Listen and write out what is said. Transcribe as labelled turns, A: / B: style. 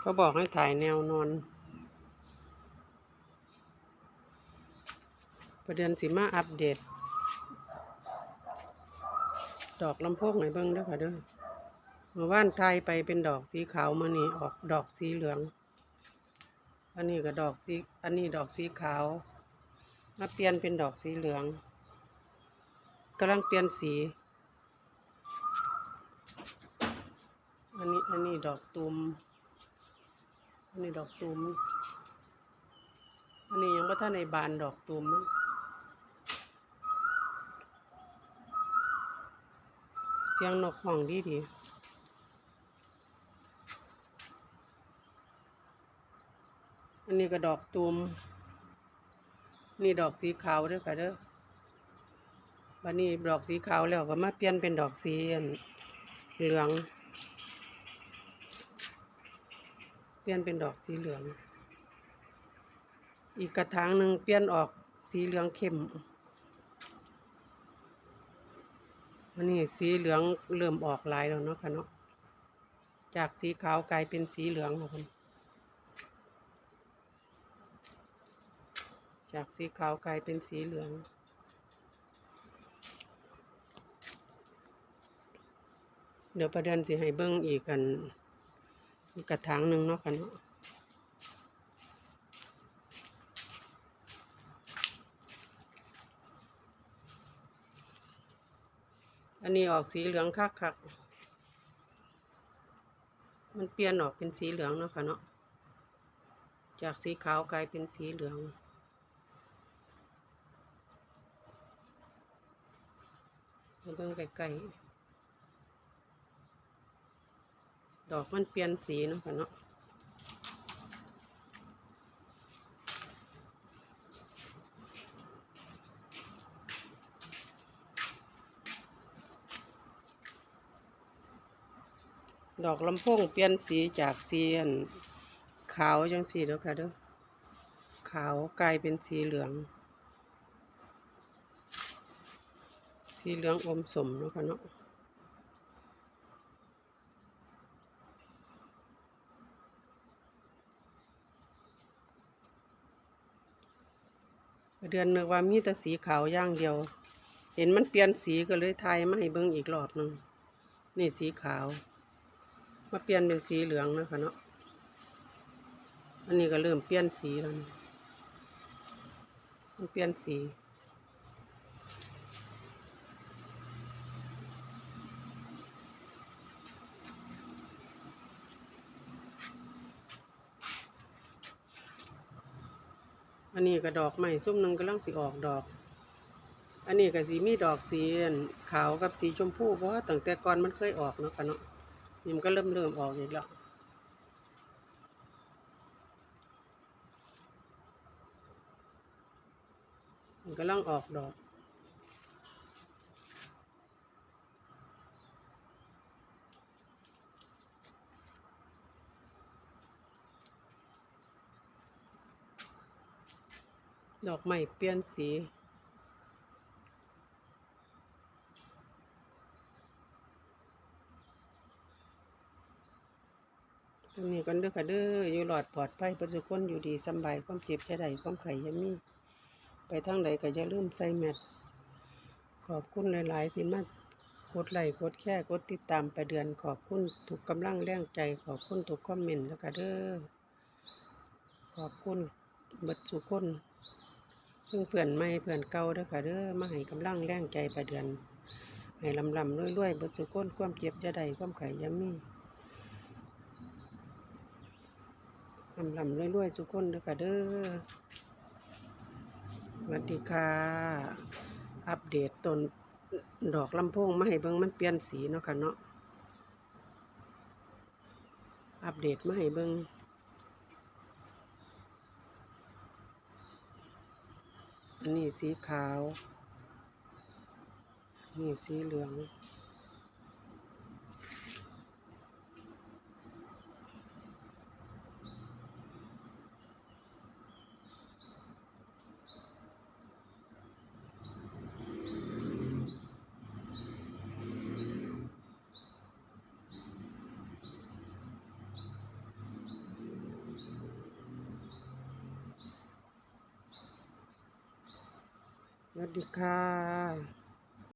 A: เขาบอกให้ถ่ายแนวนอนประเดือนสิมาอัปเดต ดอกลำโพงให้เบิ่งด้อค่ะเด้อเมื่อวานไทยไปเป็นดอกสีขาวมานี่ออกดอกสีเหลือง อันนี้ก็ดอกสีอันนี้ดอกสีขาวมาเปลี่ยนเป็นดอกสีเหลืองกำลังเปลี่ยนสี อันนี้อันนี้ดอกตุมอั นนี้ดอกตุมอันนี้ยังไม่ท่านในบานดอกตุมมั้งเสียงนกห้องดีดีอันนี้ก็ดอกตุมนี่ดอกสีขาวด้วยค่ะเด้อวันนี้ดอกสีขาวแล้วก็มาเปลี่ยนเป็นดอกสีอันเหลือง เป ลี่ยนเป็นดอกสีเหลือง อีกกระถางหนึ่งเปลี่ยนออกสีเหลืองเข้มอันนี้สีเหลืองเริ่มออกลายแล้วเนาะค่ะเนาะ จากสีขาวกลายเป็นสีเหลืองแล้วคุณจากสีขาวกลายเป็นสีเหลืองเดี๋ยวประเด็นสิให้เบิ้งอีกกัน กระถางหนึ่งเนาะค่ะเนาะอันนี้ออกสีเหลืองคักคักมันเปลี่ยนออกเป็นสีเหลืองเนาะค่ะเนาะ จากสีขาวกลายเป็นสีเหลืองมาเบิ่งใกล้ๆ ดอกมันเปลี่ยนสีเนาะค่ะเนาะดอกลำโพงเปลี่ยนสีจากสีอันขาวจังสีเด้อค่ะเด้อขาวกลายเป็นสีเหลือง สีเหลืองอมสมเนาะค่ะเนาะ เดือนนึกว่ามีแต่สีขาวอย่างเดียว เห็นมันเปลี่ยนสีก็เลยทายมาให้เบิ้งอีกรอบหนึงนี่สีขาว มาเปลี่ยนเป็นสีเหลืองนะคะเนาะอันนี้ก็เริ่มเปลี่ยนสีแล้วมันเปลี่ยนสี อันนี้ก็ดอกใหม่ส้มนึงกำลังสีออกดอก อันนี้ก็สีมีดอกสีอันขาวกับสีชมพูเพราะว่าตั้งแต่ก่อนมันเคยออกเนาะกันเนาะนี่มันก็เริ่มเริ่มออกอีกแล้วมันก็ลังออกดอก ดอกใหม่เปลี่ยนสีตรงนี้กันเด้อค่ะเด้ออยู่หลอดปลอดภัยประสุคนอยู่ดีสบายความเจ็บจะได้ความไข่อยามีไปทางใดก็อย่าลืมใส่แมสขอบคุณหลาย ๆ ที่มากดไลค์กดแค่กดติดตามไปเดือนขอบคุณทุกกำลังแรงใจ ขอบคุณทุกคอมเมนต์แล้วก็เด้อขอบคุณบัดสุคน เพื่อนเพื่อนใหม่เพื่อนเก่าเด้อค่ะเด้อมาให้กำลังแรงใจไปเดือนให้ลำลำรวยๆบัดสุคนความเจ็บจะได้ความไข่ยามีลำลำรวยๆทุกคนเด้อค่ะเด้อสวัสดีค่ะ อัปเดตต้นดอกลำโพงมาให้เบิ่งมันเปลี่ยนสีเนาะค่ะเนาะอัปเดตมาให้เบิ่ง อันนี้สีขาว นี่สีเหลือง วัสดีค่ะ